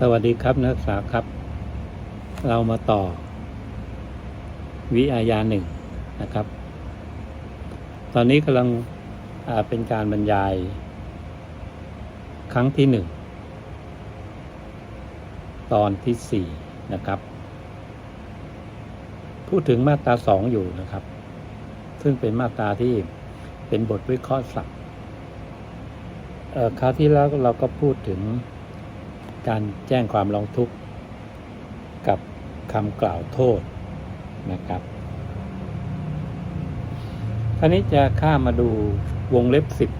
สวัสดีครับนักศึกษาครับ เรามาต่อ วิอาญาหนึ่งนะครับ ตอนนี้กำลังเป็นการบรรยาย ครั้งที่หนึ่งตอนที่สี่นะครับ พูดถึงมาตราสองอยู่นะครับ ซึ่งเป็นมาตราที่เป็นบทวิเคราะห์ศัพท์คราวที่แล้วเราก็พูดถึง การแจ้งความร้องทุกข์กับคำกล่าวโทษนะครับคราวนี้จะข้ามมาดูวงเล็บสิบ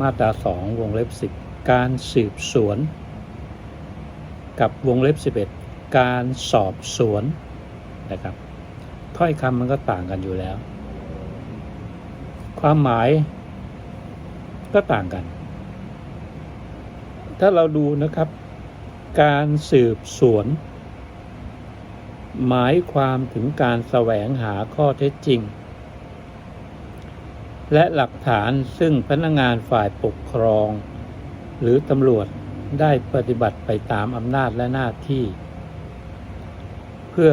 มาตราสองวงเล็บสิบการสืบสวน กับวงเล็บสิบเอ็ดการสอบสวนนะครับถ้อยคำมันก็ต่างกันอยู่แล้ว ความหมายก็ต่างกัน ถ้าเราดูนะครับ การสืบสวน หมายความถึงการแสวงหาข้อเท็จจริง และหลักฐานซึ่งพนักงานฝ่ายปกครอง หรือตำรวจได้ปฏิบัติไปตามอำนาจและหน้าที่ เพื่อ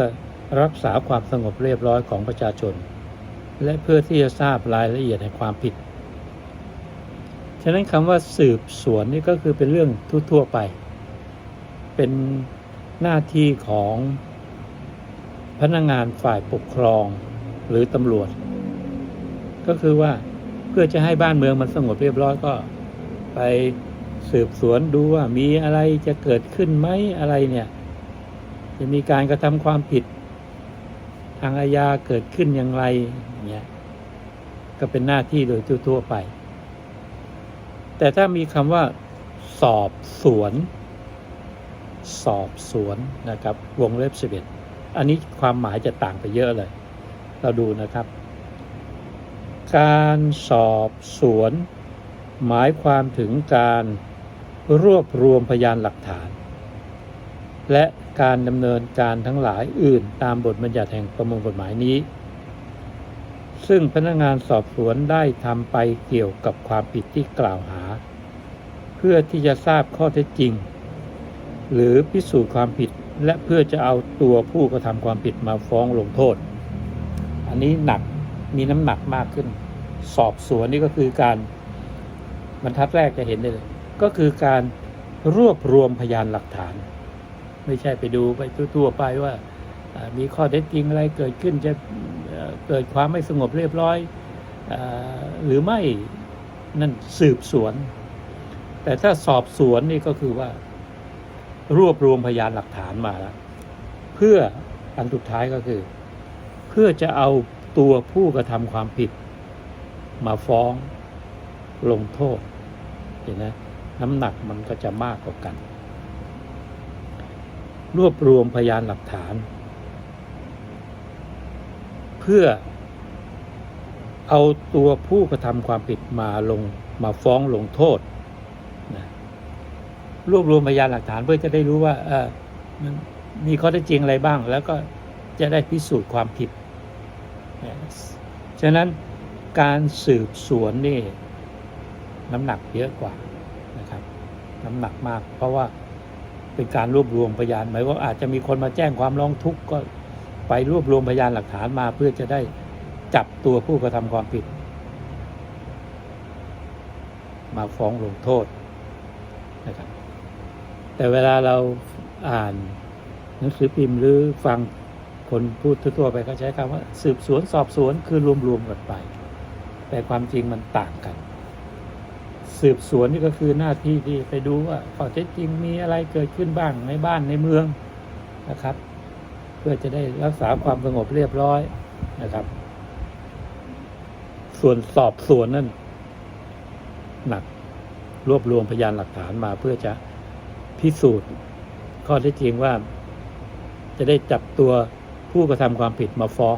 รักษาความสงบเรียบร้อยของประชาชน และเพื่อที่จะทราบรายละเอียดในความผิด ฉะนั้นคำว่าสืบสวนนี่ก็คือเป็นเรื่องทั่วๆไป เป็นหน้าที่ของพนักงานฝ่ายปกครองหรือตำรวจ ก็คือว่าเพื่อจะให้บ้านเมืองมันสงบเรียบร้อยก็ไปสืบสวนดูว่ามีอะไรจะเกิดขึ้นไหมอะไรเนี่ย จะมีการกระทำความผิด ทางอาญาเกิดขึ้นอย่างไรเนี่ยก็เป็นหน้าที่โดยทั่วไป แต่ถ้ามีคำว่า สอบสวน สอบสวนนะครับ วงเล็บสิบเอ็ดอันนี้ความหมายจะต่างไปเยอะเลย เราดูนะครับ การสอบสวน หมายความถึงการรวบรวมพยานหลักฐาน และการดำเนินการทั้งหลายอื่นตามบทบัญญัติแห่งประมวลกฎหมายนี้ ซึ่งพนักงานสอบสวนได้ทำไปเกี่ยวกับความผิดที่กล่าวหา พื่อที่จะทราบข้อเท็จจริง หรือพิสูจน์ความผิดและเพื่อจะเอาตัวผู้กระทำความผิดมาฟ้องลงโทษ อันนี้หนักมีน้ำหนักมากขึ้น สอบสวนนี่ก็คือการบรรทัดแรกจะเห็นได้เลย ก็คือการรวบรวมพยานหลักฐาน ไม่ใช่ไปดูไปทั่วๆไปว่ามีข้อเท็จจริงอะไรเกิดขึ้นจะเกิดความไม่สงบเรียบร้อยอหรือไม่นั่นสืบสวน แต่ถ้าสอบสวนนี่ก็คือว่า รวบรวมพยานหลักฐานมาแล้ว เพื่ออันสุดท้ายก็คือ เพื่อจะเอาตัวผู้กระทำความผิด มาฟ้องลงโทษ เห็นไหมน้ำหนักมันก็จะมากกว่ากัน รวบรวมพยานหลักฐาน เพื่อเอาตัวผู้กระทำความผิดมาลงมาฟ้องลงโทษ รวบรวมพยานหลักฐานเพื่อจะได้รู้ว่าเออมันมีข้อเท็จจริงอะไรบ้าง แล้วก็จะได้พิสูจน์ความผิดนะฉะนั้นการสืบสวนนี่น้ำหนักเยอะกว่านะครับ น้ำหนักมาก เพราะว่าเป็นการรวบรวมพยานหมายว่าอาจจะมีคนมาแจ้งความร้องทุกข์ก็ไปรวบรวมพยานหลักฐานมาเพื่อจะได้จับตัวผู้กระทำความผิด มาฟ้องลงโทษนะครับ แต่เวลาเราอ่านหนังสือพิมพ์หรือฟังคนพูดทั่วไปก็ใช้คำว่า สืบสวนสอบสวนคือรวมๆกันไป แต่ความจริงมันต่างกัน สืบสวนนี่ก็คือหน้าที่ที่ไปดูว่าข้อเท็จจริงมีอะไรเกิดขึ้นบ้างในบ้านในเมืองนะครับ เพื่อจะได้รักษาความสงบเรียบร้อยนะครับ ส่วนสอบสวนนั่นหนักรวบรวมพยานหลักฐานมาเพื่อจะ พิสูจน์ ข้อเท็จจริงว่า จะได้จับตัวผู้กระทำความผิดมาฟ้อง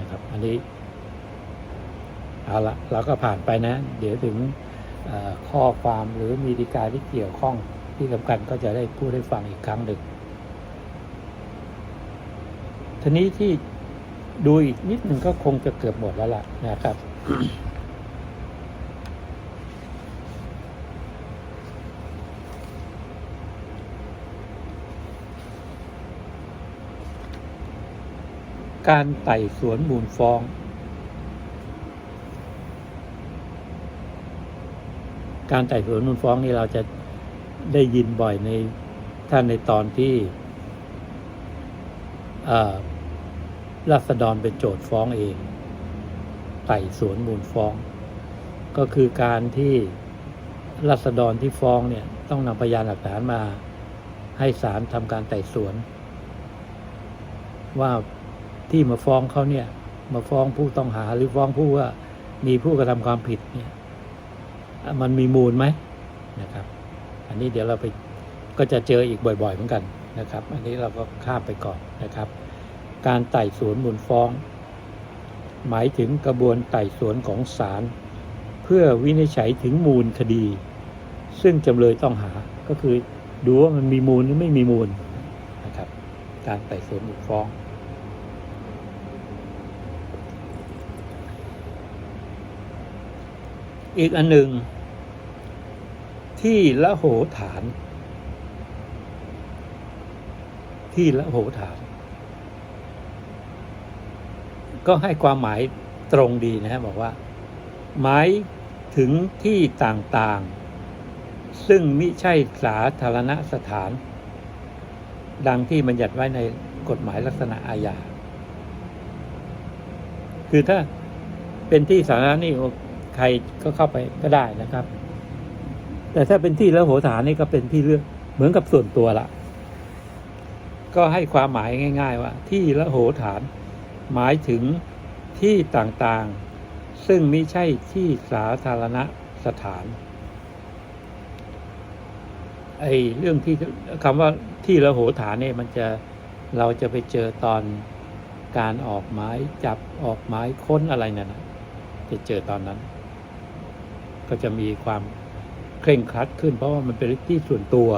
นะครับ อันนี้เอาละเราก็ผ่านไปนะ เดี๋ยวถึงข้อความหรือมีดีกาที่เกี่ยวข้องที่สำคัญก็จะได้พูดให้ฟังอีกครั้งหนึ่งทีนี้ที่ดูอีกนิดหนึ่งก็คงจะเกือบหมดแล้วล่ะนะครับ การไต่สวนมูลฟ้อง การไต่สวนมูลฟ้องนี่เราจะได้ยินบ่อยในท่านในตอนที่รัษฎรเป็นโจทย์ฟ้องเอง ไต่สวนมูลฟ้อง ก็คือการที่รัษฎรที่ฟ้องเนี่ยต้องนำพยานหลักฐานมา ให้ศาลทำการไต่สวน ว่า ที่มาฟ้องเขาเนี่ย มาฟ้องผู้ต้องหาหรือฟ้องผู้ว่ามีผู้กระทำความผิดเนี่ย มันมีมูลไหมนะครับ อันนี้เดี๋ยวเราไปก็จะเจออีกบ่อย ๆ เหมือนกันนะครับ อันนี้เราก็ข้ามไปก่อนนะครับ การไต่สวนมูลฟ้อง หมายถึงกระบวนไต่สวนของศาลเพื่อวินิจฉัยถึงมูลคดี ซึ่งจำเลยต้องหาก็คือดูว่ามันมีมูลหรือไม่มีมูลนะครับ การไต่สวนมูลฟ้อง อีกอันหนึ่ง ที่ละโหฐาน ที่ละโหฐาน ก็ให้ความหมายตรงดีนะฮะบอกว่า หมายถึงที่ต่างๆ ซึ่งมิใช่สาธารณสถาน ดังที่บัญญัติไว้ในกฎหมายลักษณะอาญาคือถ้าเป็นที่สาธารณะนี่ ใครก็เข้าไปก็ได้นะครับ แต่ถ้าเป็นที่ละโหฐานนี่ก็เป็นที่เรื่องเหมือนกับส่วนตัวละก็ให้ความหมายง่าย ๆ ว่า ที่ละโหฐาน หมายถึงที่ต่างๆ ซึ่งไมิใช่ที่สาธารณสถานไอ้เรื่องที่คำว่าที่ละโหฐานเนี่ยมันจะเราจะไปเจอตอนการออกหมายจับออกหมายค้นอะไรนั่นนะจะเจอตอนนั้น ก็จะมีความเคร่งครัดขึ้น เพราะว่ามันเป็นที่ส่วนตัว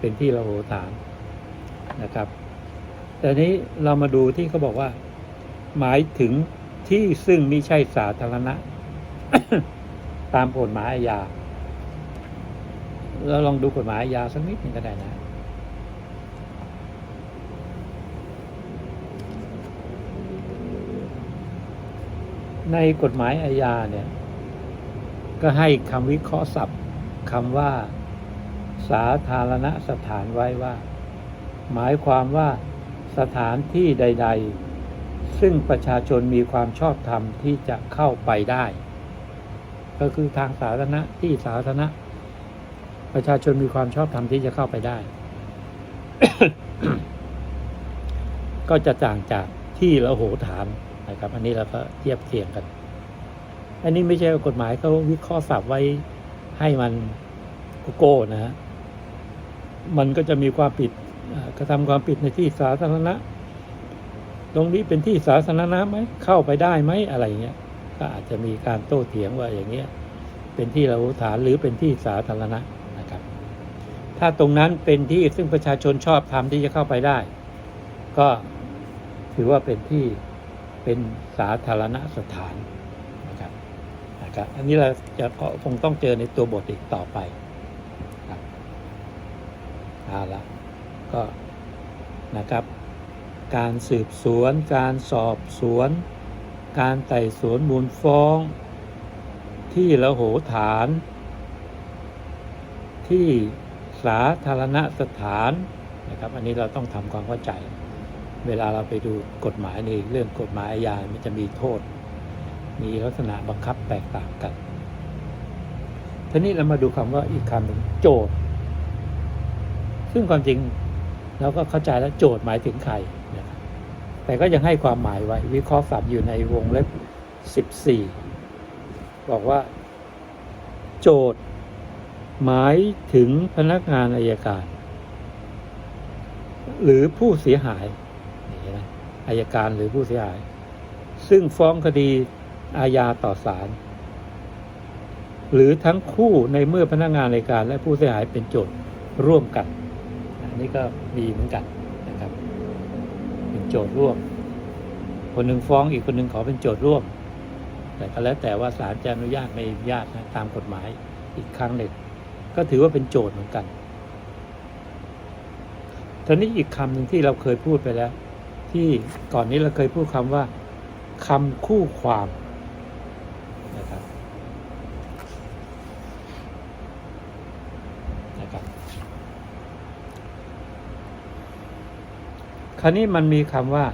เป็นที่ละโหฐานนะครับแต่นี้เรามาดูที่เขาบอกว่า หมายถึงที่ซึ่งไม่ใช่สาธารณะ ตามกฎหมายอาญาเราลองดูกฎหมายอาญาสักนิดหนึ่งก็ได้นะในกฎหมายอาญาเนี่ย ก็ให้คำวิเคราะห์ศัพท์คำว่า สาธารณสถานไว้ว่า หมายความว่าสถานที่ใด ๆ ซึ่งประชาชนมีความชอบธรรมที่จะเข้าไปได้ ก็คือทางสาธารณะที่สาธารณะ ประชาชนมีความชอบธรรมที่จะเข้าไปได้ ก็จะต่างจากที่ละโหฐานนะครับ อันนี้เราก็เทียบเทียงกัน อันนี้ไม่ใช่กฎหมายเขาวิเคราะห์ศัพท์ไว้ให้มันโกโก้นะฮะมันก็จะมีความผิดอ่ากระทำความผิดในที่สาธารณะ ตรงนี้เป็นที่สาธารณะไหมเข้าไปได้ไหมอะไรเงี้ยก็อาจจะมีการโต้เถียงว่าอย่างเงี้ยเป็นที่เราฐานหรือเป็นที่สาธารณะนะครับ ถ้าตรงนั้นเป็นที่ซึ่งประชาชนชอบทำที่จะเข้าไปได้ ก็ถือว่าเป็นที่เป็นสาธารณสถาน นะครับอันนี้เราจะก็คงต้องเจอในตัวบทอีกต่อไปครับเอาละก็นะครับการสืบสวน การสอบสวน การไต่สวนมูลฟ้อง ที่ละโหฐาน ที่สาธารณสถานนะครับ อันนี้เราต้องทำความเข้าใจ เวลาเราไปดูกฎหมายในเรื่องกฎหมายอาญามันจะมีโทษ มีลักษณะบังคับแตกต่างกันทีนี้เรามาดูคำว่าอีกคำหนึ่งโจทย์ ซึ่งความจริงเราก็เข้าใจแล้วโจทย์หมายถึงใครนะแต่ก็ยังให้ความหมายไว้ วิเคราะห์ศัพท์อยู่ในวงเล็บ 14 บอกว่า โจทย์ หมายถึงพนักงานอายการ หรือผู้เสียหายนี่นไหมอายการหรือผู้เสียหาย ซึ่งฟ้องคดี อาญาต่อศาลหรือทั้งคู่ในเมื่อพนักงานอายการและผู้เสียหายเป็นโจทย์ร่วมกัน อันนี้ก็มีเหมือนกันนะครับ เป็นโจทย์ร่วม คนหนึ่งฟ้องอีกคนหนึ่งขอเป็นโจทย์ร่วม แต่ก็แล้วแต่ว่าศาลจะอนุญาตไม่อนุญาตนะตามกฎหมายอีกครั้งหนึ่งก็ถือว่าเป็นโจทย์เหมือนกันทีนี้อีกคำหนึ่งที่เราเคยพูดไปแล้ว ที่ก่อนนี้เราเคยพูดคำว่าคำคู่ความนะครับนะครับ คราวนี้มันมีคำว่า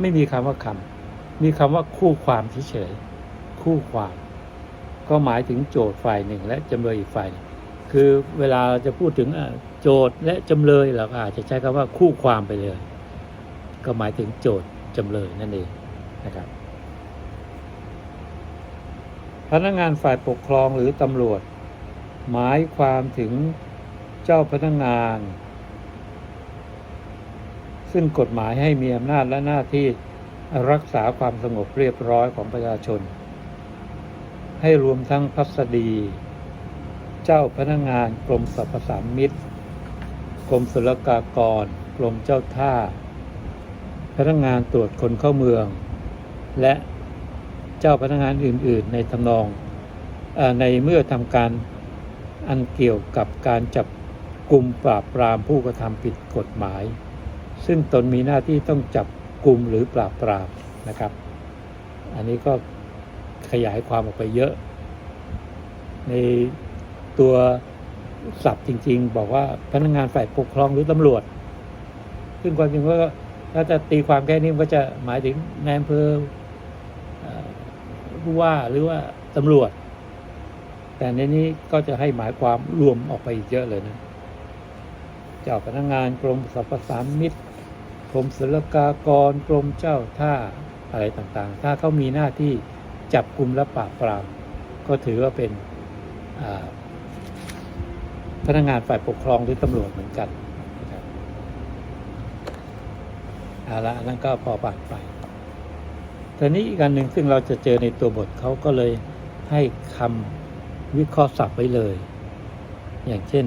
ไม่มีคำว่าคำมีคำว่าคู่ความเฉยๆคู่ความ ก็หมายถึงโจทย์ฝ่ายหนึ่ง และจำเลยอีกฝ่ายคือเวลาเราจะพูดถึงโจทย์และจำเลยเราก็อาจจะใช้คำว่าคู่ความไปเลย ก็หมายถึงโจทย์จำเลยนั่นเองนะครับพนักงานฝ่ายปกครองหรือตำรวจ หมายความถึงเจ้าพนักงาน ซึ่งกฎหมายให้มีอำนาจและหน้าที่รักษาความสงบเรียบร้อยของประชาชน ให้รวมทั้งพัสดี เจ้าพนักงานกรมสรรพสามิตกรมศุลกากร กรมเจ้าท่า พนักงานตรวจคนเข้าเมือง และเจ้าพนักงานอื่น ๆ ในทำนองในเมื่อทำการอันเกี่ยวกับการจับกลุ่มปราบปรามผู้กระทำผิดกฎหมาย ซึ่งตนมีหน้าที่ต้องจับกลุ่มหรือปราบปรามนะครับ อันนี้ก็ขยายความออกไปเยอะ ในตัวศัพท์จริง ๆ บอกว่าพนักงานฝ่ายปกครองหรือตำรวจ ซึ่งความจริงก็ถ้าจะตีความแค่นี้ก็จะหมายถึงนายอำเภอผู้ว่าหรือว่าตำรวจ แต่ในนี้ก็จะให้หมายความรวมออกไปอีกเยอะเลยนะเจ้าพนักงานกรมสรรพสามิต กรมศุลกากรกรมเจ้าท่าอะไรต่างๆ ถ้าเขามีหน้าที่จับกลุ่มและปราบปราม ก็ถือว่าเป็นพนักงานฝ่ายปกครองหรือตำรวจเหมือนกันนะครับเอาละนนั้นก็พอผ่านไปแต่นี้อีกอันหนึ่งซึ่งเราจะเจอในตัวบทเขาก็เลยให้คำวิเคราะห์ศัพท์ไว้เลย อย่างเช่น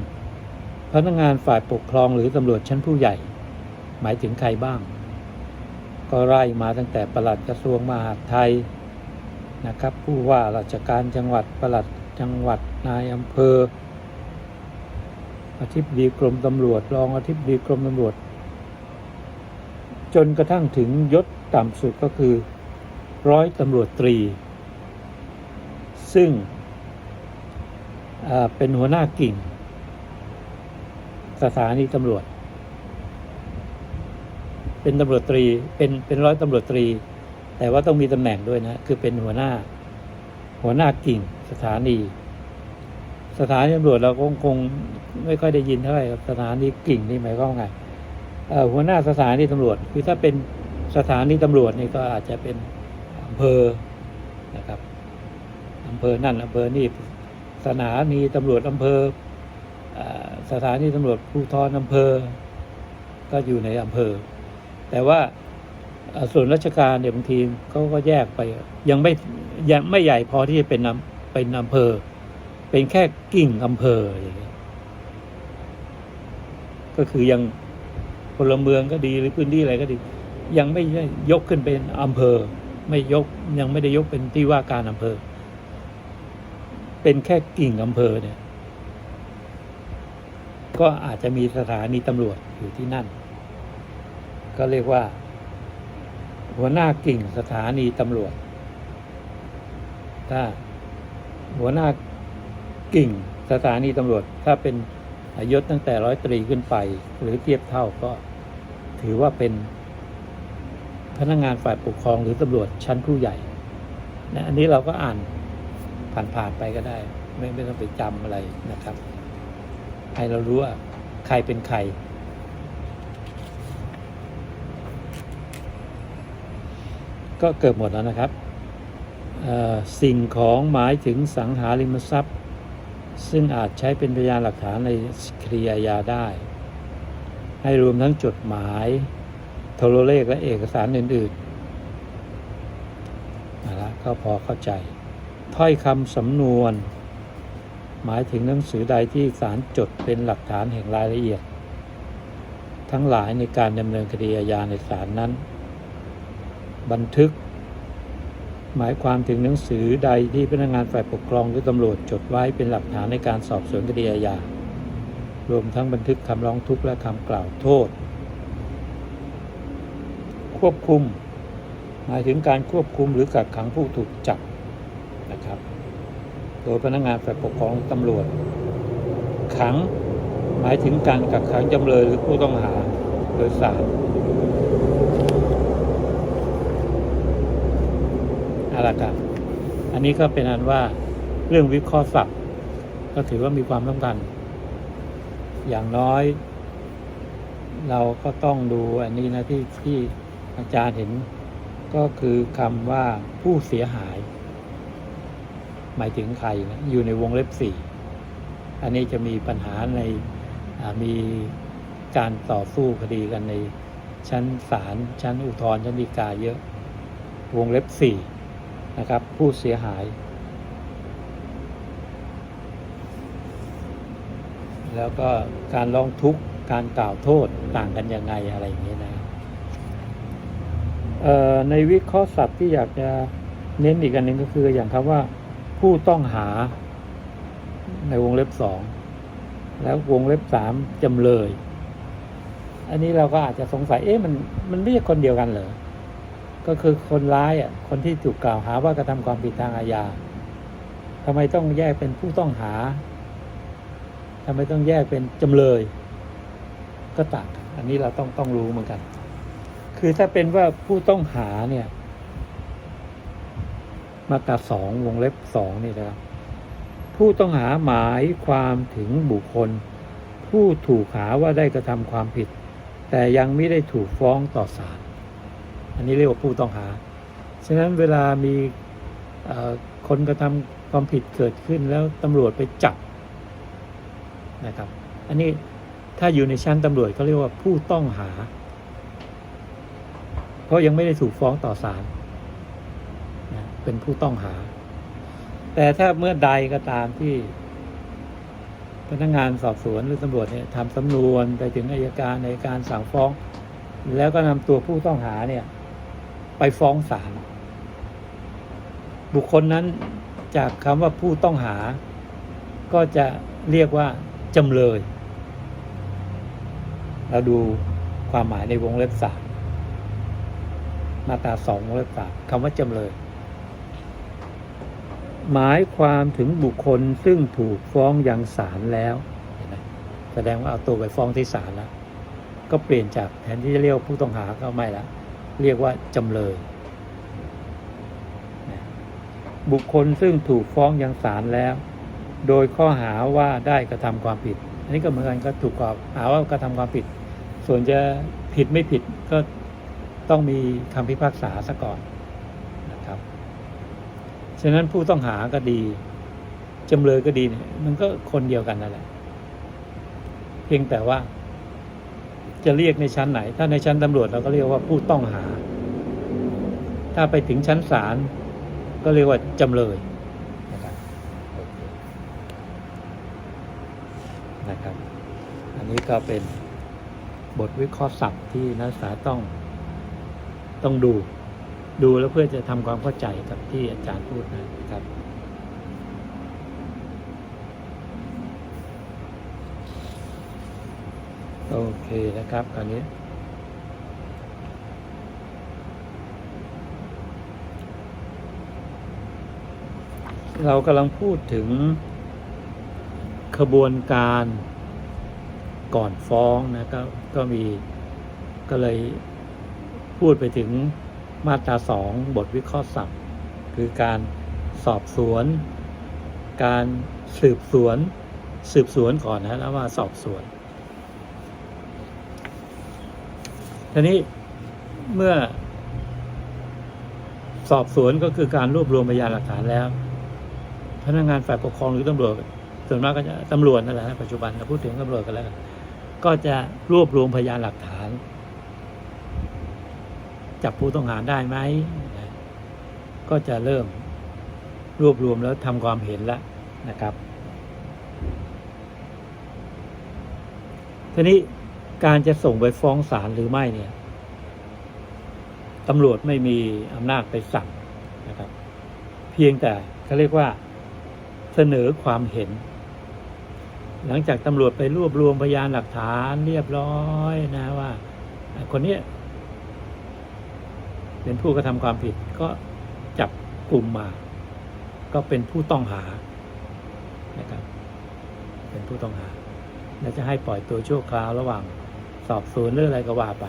พนักงานฝ่ายปกครองหรือตำรวจชั้นผู้ใหญ่ หมายถึงใครบ้าง ก็ไล่มาตั้งแต่ปลัดกระทรวงมหาดไทยนะครับ ผู้ว่าราชการจังหวัดปลัดจังหวัดนายอำเภออธิบดีกรมตำรวจรองอธิบดีกรมตำรวจ จนกระทั่งถึงยศต่ำสุดก็คือร้อยตำรวจตรี ซึ่งเป็นหัวหน้ากิ่ง สถานีตำรวจ เป็นตำรวจตรีเป็นเป็นร้อยตำรวจตรี แต่ว่าต้องมีตำแหน่งด้วยนะคือเป็นหัวหน้า หัวหน้ากิ่งสถานี สถานีตำรวจเราคงคงไม่ค่อยได้ยินเท่าไหร่ครับสถานีกิ่งนี่หมายความว่าไงเอ่อหัวหน้าสถานีตำรวจ คือถ้าเป็นสถานีตำรวจนี่ก็อาจจะเป็นอำเภอนะครับอำเภอนั่นอำเภอนี่สถานีตำรวจอำเภอเอ่อสถานีตำรวจภูธรอำเภอ ก็อยู่ในอำเภอ แต่ว่าส่วนราชการเนี่ยบางทีเขาก็แยกไป ยังไม่ยังไม่ใหญ่พอที่จะเป็นอำเป็นอำเภอ เป็นแค่กิ่งอำเภออย่างเงี้ยก็คือยังพลเมืองก็ดีหรือพื้นที่อะไรก็ดี ยังไม่ได้ยกขึ้นเป็นอำเภอ ไม่ยกยังไม่ได้ยกเป็นที่ว่าการอำเภอ เป็นแค่กิ่งอำเภอเนี่ย ก็อาจจะมีสถานีตำรวจอยู่ที่นั่น ก็เรียกว่า หัวหน้ากิ่งสถานีตำรวจ ถ้าหัวหน้ากิ่งสถานีตำรวจ ถ้าเป็นยศตั้งแต่ร้อยตรีขึ้นไป หรือเทียบเท่าก็ถือว่าเป็นพนักงานฝ่ายปกครองหรือตำรวจชั้นผู้ใหญ่นะอันนี้เราก็อ่านผ่านๆไปก็ได้ ไม่ไม่ต้องไปจำอะไรนะครับ ให้เรารู้ว่าใครเป็นใคร ก็เกิดหมดแล้วนะครับสิ่งของหมายถึงสังหาริมทรัพย์ ซึ่งอาจใช้เป็นพยานหลักฐานในคดีอาญาได้ ให้รวมทั้งจดหมายโทรเลขและเอกสารอื่นๆเอาละก็พอเข้าใจ ถ้อยคำสำนวน หมายถึงหนังสือใดที่ศาลจดเป็นหลักฐานแห่งรายละเอียด ทั้งหลายในการดำเนินคดีอาญาในศาลนั้น บันทึก หมายความถึงหนังสือใดที่พนักงานฝ่ายปกครองหรือตำรวจจดไว้เป็นหลักฐานในการสอบสวนคดีอาญารวมทั้งบันทึกคำร้องทุกข์และคำกล่าวโทษ ควบคุม หมายถึงการควบคุมหรือกักขังผู้ถูกจับนะครับ โดยพนักงานฝ่ายปกครองตำรวจ ขัง หมายถึงการกักขังจำเลยหรือผู้ต้องหาโดยศาลเอา ละครับอันนี้ก็เป็นอันว่าเรื่องวิเคราะห์ศัพท์ก็ถือว่ามีความสำคัญ อย่างน้อย เราก็ต้องดูอันนี้นะที่ที่อาจารย์เห็น ก็คือคำว่าผู้เสียหาย หมายถึงใครนะอยู่ในวงเล็บสี่อันนี้จะมีปัญหาในมีการต่อสู้คดีกันในชั้นศาลชั้นอุทธรณ์ชั้นฎีกาเยอะ วงเล็บสี่ นะครับ ผู้เสียหาย แล้วก็การร้องทุกข์การกล่าวโทษต่างกันยังไงอะไรอย่างนี้นะในวิเคราะห์ศัพท์ที่อยากจะเน้นอีกอันหนึ่งก็คืออย่างคำว่า ผู้ต้องหาในวงเล็บสองแล้ววงเล็บสามจำเลย อันนี้เราก็อาจจะสงสัยเอ๊ะมันมันไม่ใช่คนเดียวกันเหรอ ก็คือคนร้ายอะคนที่ถูกกล่าวหาว่ากระทำความผิดทางอาญาทำไมต้องแยกเป็นผู้ต้องหาทำไมต้องแยกเป็นจำเลย ก็ต่างอันนี้เราต้องต้องรู้เหมือนกัน คือถ้าเป็นว่าผู้ต้องหาเนี่ยมาตราสองวงเล็บสองนี่นะครับผู้ต้องหาหมายความถึงบุคคล ผู้ถูกหาว่าได้กระทำความผิด แต่ยังไม่ได้ถูกฟ้องต่อศาล อันนี้เรียกว่าผู้ต้องหา ฉะนั้นเวลามีคนกระทำความผิดเกิดขึ้นแล้วตำรวจไปจับนะครับ อันนี้ถ้าอยู่ในชั้นตำรวจเขาเรียกว่าผู้ต้องหา เพราะยังไม่ได้ถูกฟ้องต่อศาลนะเป็นผู้ต้องหา แต่ถ้าเมื่อใดก็ตามที่พนักงานสอบสวนหรือตำรวจเนี่ยทำสำนวนไปถึงอายการในการสั่งฟ้อง แล้วก็นำตัวผู้ต้องหาเนี่ย ไปฟ้องศาลบุคคลนั้นจากคำว่าผู้ต้องหา ก็จะเรียกว่าจำเลย เราดูความหมายในวงเล็บสามมาตราสองวงเล็บสามคำว่าจำเลย หมายความถึงบุคคลซึ่งถูกฟ้องยังศาลแล้วแสดงว่าเอาตัวไปฟ้องที่ศาลแล้ว ก็เปลี่ยนจากแทนที่จะเรียกผู้ต้องหาก็ไม่ละ เรียกว่าจำเลย บุคคลซึ่งถูกฟ้องยังศาลแล้ว โดยข้อหาว่าได้กระทำความผิด อันนี้ก็เหมือนกันก็ถูกกล่าวหาว่ากระทำความผิด ส่วนจะผิดไม่ผิดก็ต้องมีคำพิพากษาซะก่อนนะครับ ฉะนั้นผู้ต้องหาก็ดีจำเลยก็ดีเนี่ยมันก็คนเดียวกันนั่นแหละ เพียงแต่ว่า จะเรียกในชั้นไหน ถ้าในชั้นตำรวจเราก็เรียกว่าผู้ต้องหา ถ้าไปถึงชั้นศาลก็เรียกว่าจำเลยนะครับนะครับ อันนี้ก็เป็นบทวิเคราะห์ศัพท์ที่นักศึกษาต้องต้องดู ดูแล้วเพื่อจะทำความเข้าใจกับที่อาจารย์พูดนะครับ โอเคนะครับคราวนี้ เรากำลังพูดถึงขบวนการก่อนฟ้องนะก็ก็มีก็เลยพูดไปถึงมาตราสองบทวิเคราะห์ศัพท์ คือการสอบสวน การสืบสวน สืบสวนก่อนนะแล้วว่าสอบสวน ทีนี้เมื่อ สอบสวนก็คือการรวบรวมพยานหลักฐานแล้ว พนักงานฝ่ายปกครองหรือตำรวจส่วนมากก็จะตำรวจนั่นแหละปัจจุบันเราพูดถึงตำรวจกันแล้วก็จะรวบรวมพยานหลักฐาน จับผู้ต้องหาได้ไหมก็จะเริ่มรวบรวมแล้วทำความเห็นแล้วนะครับทีนี้ การจะส่งไปฟ้องศาลหรือไม่เนี่ยตำรวจไม่มีอำนาจไปสั่งนะครับ เพียงแต่เขาเรียกว่าเสนอความเห็น หลังจากตำรวจไปรวบรวมพยานหลักฐานเรียบร้อยนะว่า คนเนี้ยเป็นผู้กระทำความผิดก็จับกลุ่มมา ก็เป็นผู้ต้องหานะครับ เป็นผู้ต้องหาและจะให้ปล่อยตัวชั่วคราวระหว่าง สอบสวนหรืออะไรก็ว่าไป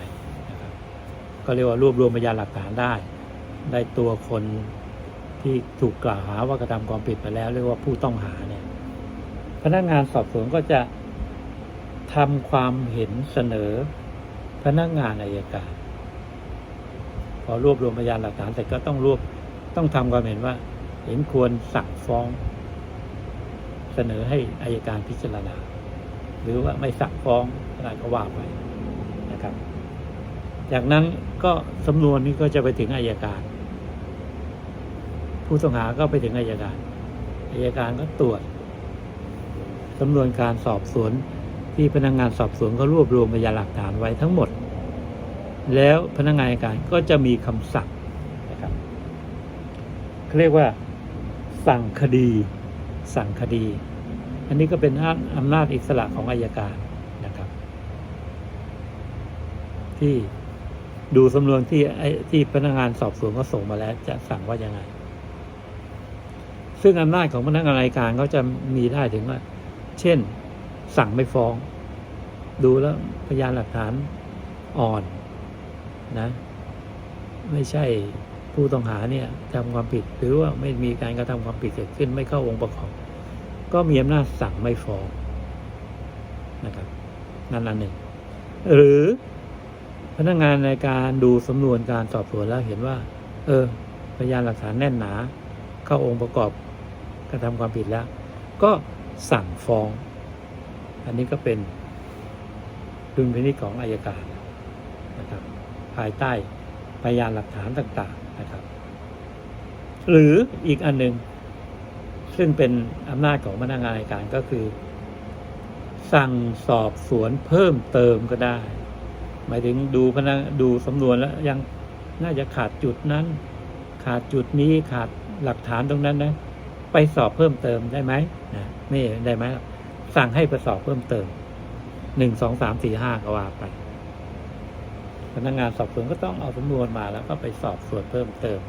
นะครับก็เรียกว่ารวบรวมพยานหลักฐานได้ ได้ตัวคนที่ถูกกล่าวหาว่ากระทำความผิดไปแล้ว เรียกว่าผู้ต้องหาเนี่ยพนักงานสอบสวนก็จะทำความเห็นเสนอพนักงานอายการพอรวบรวมพยานหลักฐานเสร็จก็ต้องรวบต้องทำความเห็นว่า เห็นควรสั่งฟ้อง เสนอให้อายการพิจารณา หรือว่าไม่สั่งฟ้องอะไรก็ว่าไป จากนั้นก็สำนวนนี้ก็จะไปถึงอายการ ผู้ต้องหาก็ไปถึงอายการอายการก็ตรวจสำนวนการสอบสวนที่พนักงานสอบสวนเขารวบรวมพยานหลักฐานไว้ทั้งหมด แล้วพนักงานอัยการก็จะมีคำสั่งนะครับเขาเรียกว่าสั่งคดี สั่งคดี อันนี้ก็เป็นอำนาจอิสระของอายการนะครับ ที่ ดูสำนวนที่ที่พนักงานสอบสวนก็ส่งมาแล้ว จะสั่งว่ายังไง ซึ่งอำนาจของพนักงานอัยการก็จะมีได้ถึงว่า เช่น สั่งไม่ฟ้อง ดูแล้วพยานหลักฐานอ่อนนะ ไม่ใช่ผู้ต้องหาเนี่ยทำความผิด หรือว่าไม่มีการกระทำความผิดเกิดขึ้นไม่เข้าองค์ประกอบ ก็มีอำนาจสั่งไม่ฟ้องนะครับ นั่นอันหนึ่ง หรือ พนักงานในการดูสำนวนการสอบสวนแล้วเห็นว่า เออพยานหลักฐานแน่นหนา เข้าองค์ประกอบกระทำความผิดแล้ว ก็สั่งฟ้อง อันนี้ก็เป็นดุลพินิจของอายการนะครับ ภายใต้พยานหลักฐานต่างๆนะครับ หรืออีกอันหนึ่งซึ่งเป็นอำนาจของพนักงานอัยการก็คือ สั่งสอบสวนเพิ่มเติมก็ได้ หมายถึงดูพนักดูสำนวนแล้วยังน่าจะขาดจุดนั้น ขาดจุดนี้ขาดหลักฐานตรงนั้นนะ ไปสอบเพิ่มเติมได้ไหมนะไม่ได้ไหมสั่งให้ไปสอบเพิ่มเติมหนึ่งสองสามสี่ห้าก็ว่าไปพนักงานสอบสวนก็ต้องเอาสำนวนมาแล้วก็ไปสอบสวนเพิ่มเติม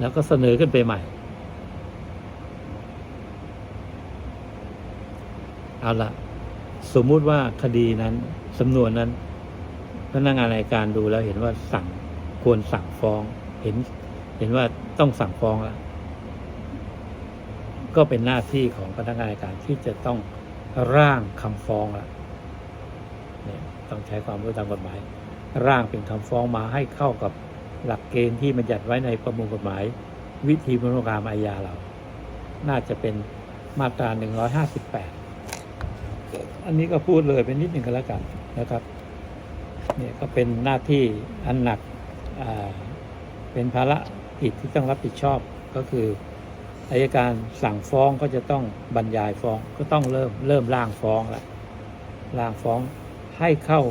แล้วก็เสนอขึ้นไปใหม่ เอาละสมมุติว่าคดีนั้นสำนวนนั้น พนักงานอัยการดูแล้วเห็นว่าสั่งควรสั่งฟ้อง เห็น เห็นว่าต้องสั่งฟ้องแล้วก็เป็นหน้าที่ของพนักงานอัยการที่จะต้องร่างคำฟ้องละเนี่ยต้องใช้ความรู้ตามกฎหมาย ร่างเป็นคำฟ้องมาให้เข้ากับหลักเกณฑ์ที่บัญญัติไว้ในประมวลกฎหมาย วิธีพิจารณาอาญาเรา น่าจะเป็นมาตรา 158 อันนี้ก็พูดเลยเป็นนิดหนึ่งก็แล้วกันนะครับ เนี่ยก็เป็นหน้าที่อันหนักเป็นภาระกิจที่ต้องรับผิดชอบก็คืออายการสั่งฟ้องก็จะต้องบรรยายฟ้องก็ต้องเริ่มเริ่มร่างฟ้องละร่างฟ้องให้เข้า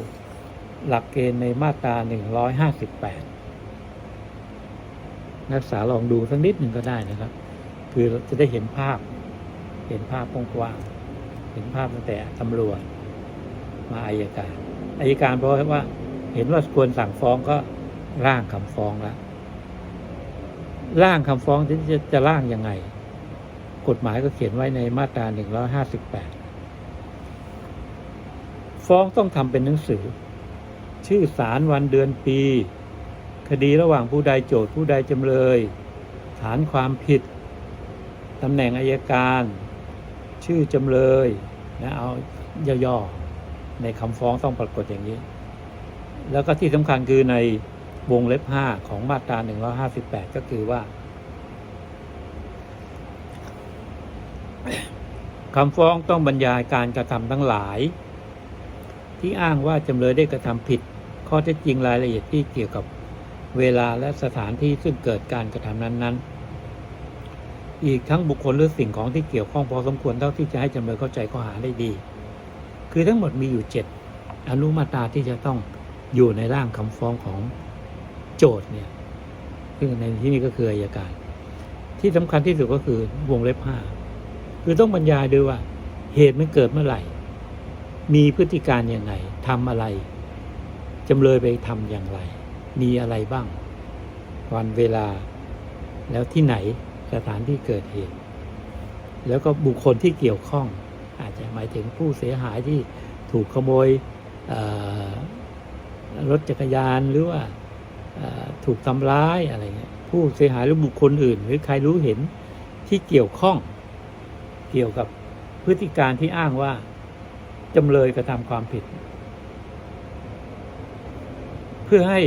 หลักเกณฑ์ในมาตรา 158 นักศึกษาลองดูสักนิดหนึ่งก็ได้นะครับ คือจะได้เห็นภาพเห็นภาพกว้างๆเห็นภาพตั้งแต่ตำรวจมาอายการ อายการเพราะว่า เห็นว่าควรสั่งฟ้องก็ร่างคำฟ้องแล้วร่างคำฟ้องที่จะจะร่างยังไง กฎหมายก็เขียนไว้ในมาตรา158ฟ้องต้องทำเป็นหนังสือ ชื่อสารวันเดือนปี คดีระหว่างผู้ใดโจทย์ผู้ใดจำเลย ฐานความผิดตำแหน่งอายการ ชื่อจำเลยนะเอาย่อๆ ในคำฟ้องต้องปรากฏอย่างนี้ แล้วก็ที่สำคัญคือในวงเล็บ 5 ของมาตรา 158 ก็คือว่าคำฟ้องต้องบรรยายการกระทำทั้งหลาย ที่อ้างว่าจำเลยได้กระทำผิด ข้อเท็จจริงรายละเอียดที่เกี่ยวกับเวลาและสถานที่ซึ่งเกิดการกระทำนั้น ๆ อีกทั้งบุคคลหรือสิ่งของที่เกี่ยวข้องพอสมควรเท่าที่จะให้จำเลยเข้าใจข้อหาได้ดี คือทั้งหมดมีอยู่เจ็ดอนุมาตราที่จะต้องอยู่ในร่างคำฟ้องของโจทย์เนี่ยซึ่งในที่นี้ก็คืออายการ ที่สำคัญที่สุดก็คือวงเล็บห้าคือต้องบรรยายด้วยว่า เหตุมันเกิดเมื่อไหร่ มีพฤติการอย่างไรทำอะไรจำเลยไปทำอย่างไร มีอะไรบ้าง วันเวลาแล้วที่ไหนสถานที่เกิดเหตุ แล้วก็บุคคลที่เกี่ยวข้อง อาจจะหมายถึงผู้เสียหายที่ถูกขโมยรถจักรยานหรือว่าถูกทำร้ายอะไรเงี้ยผู้เสียหายหรือบุคคลอื่น หรือใครรู้เห็นที่เกี่ยวข้องเกี่ยวกับพฤติการที่อ้างว่าจำเลยกระทำความผิด เพื่อให้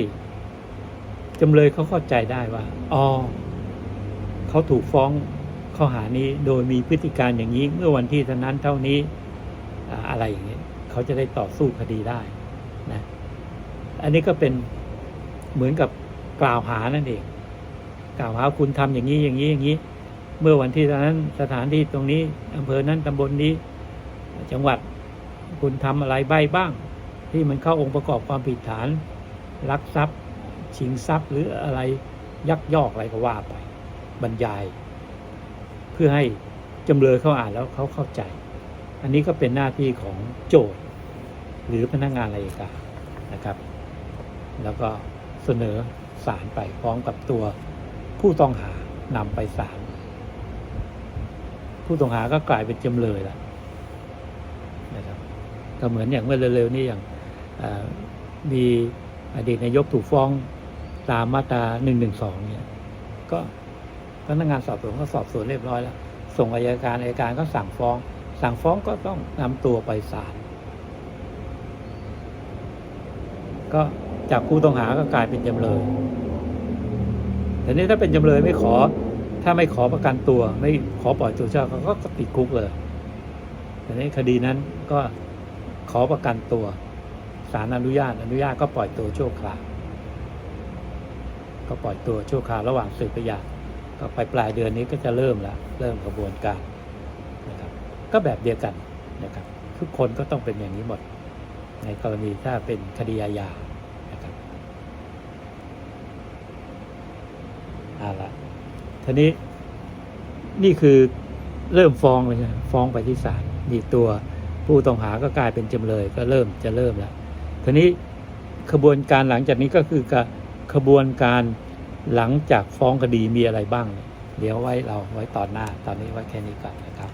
จำเลยเขาเข้าใจได้ว่าอ๋อเขาถูกฟ้อง ข้อหานี้โดยมีพฤติการอย่างนี้เมื่อวันที่เท่านั้นเท่านี้อะไรอย่างนี้เขาจะได้ต่อสู้คดีได้นะอันนี้ก็เป็นเหมือนกับกล่าวหานั่นเอง กล่าวหาคุณทำอย่างนี้อย่างนี้อย่างนี้ เมื่อวันที่เท่านั้นสถานที่ตรงนี้อำเภอนั้นตำบลนี้ จังหวัดคุณทำอะไรใบบ้าง ที่มันเข้าองค์ประกอบความผิดฐานลักทรัพย์ชิงทรัพย์หรืออะไรยักยอกอะไรก็ว่าไป บรรยาย เพื่อให้จำเลยเขาอ่านแล้วเขาเข้าใจ อันนี้ก็เป็นหน้าที่ของโจทย์ หรือพนักงานอายการนะครับ แล้วก็เสนอสารไปพร้อมกับตัวผู้ต้องหานำไปศาลผู้ต้องหาก็กลายเป็นจำเลยล้วนะครับก็เหมือนอย่างเมื่อเร็วๆนี้อย่างมีอดีตนายกถูกฟ้องตามมาตราหนึ่งหนึ่งสองเนี่ยก็ พนักงานสอบสวนก็สอบสวนเรียบร้อยแล้ว ส่งอายการอายการก็สั่งฟ้อง สั่งฟ้องก็ต้องนำตัวไปศาลก็จากผู้ต้องหาก็กลายเป็นจำเลยแต่นี้ถ้าเป็นจำเลยไม่ขอ ถ้าไม่ขอประกันตัว ไม่ขอปล่อยตัวชั่วคราวเขาก็ติดคุกเลยแต่นี้คดีนั้นก็ขอประกันตัวศาลอนุญาตอนุญาตก็ปล่อยตัวชั่วคราวก็ปล่อยตัวชั่วคราวระหว่างสืบพยาน ก็ไปปลายเดือนนี้ก็จะเริ่มละเริ่มกระบวนการนะครับก็แบบเดียวกันนะครับทุกคนก็ต้องเป็นอย่างนี้หมด ในกรณีถ้าเป็นคดีอาญานะครับเอาละทีนี้นี่คือเริ่มฟ้องเลยนะฟ้องไปที่ศาลมีตัวผู้ต้องหาก็กลายเป็นจำเลยก็เริ่มจะเริ่มแล้วทีนี้ขบวนการหลังจากนี้ก็คือกขบวนการ หลังจากฟ้องคดีมีอะไรบ้าง เดี๋ยวไว้เราไว้ตอนหน้า ตอนนี้ไว้แค่นี้ก่อนนะครับ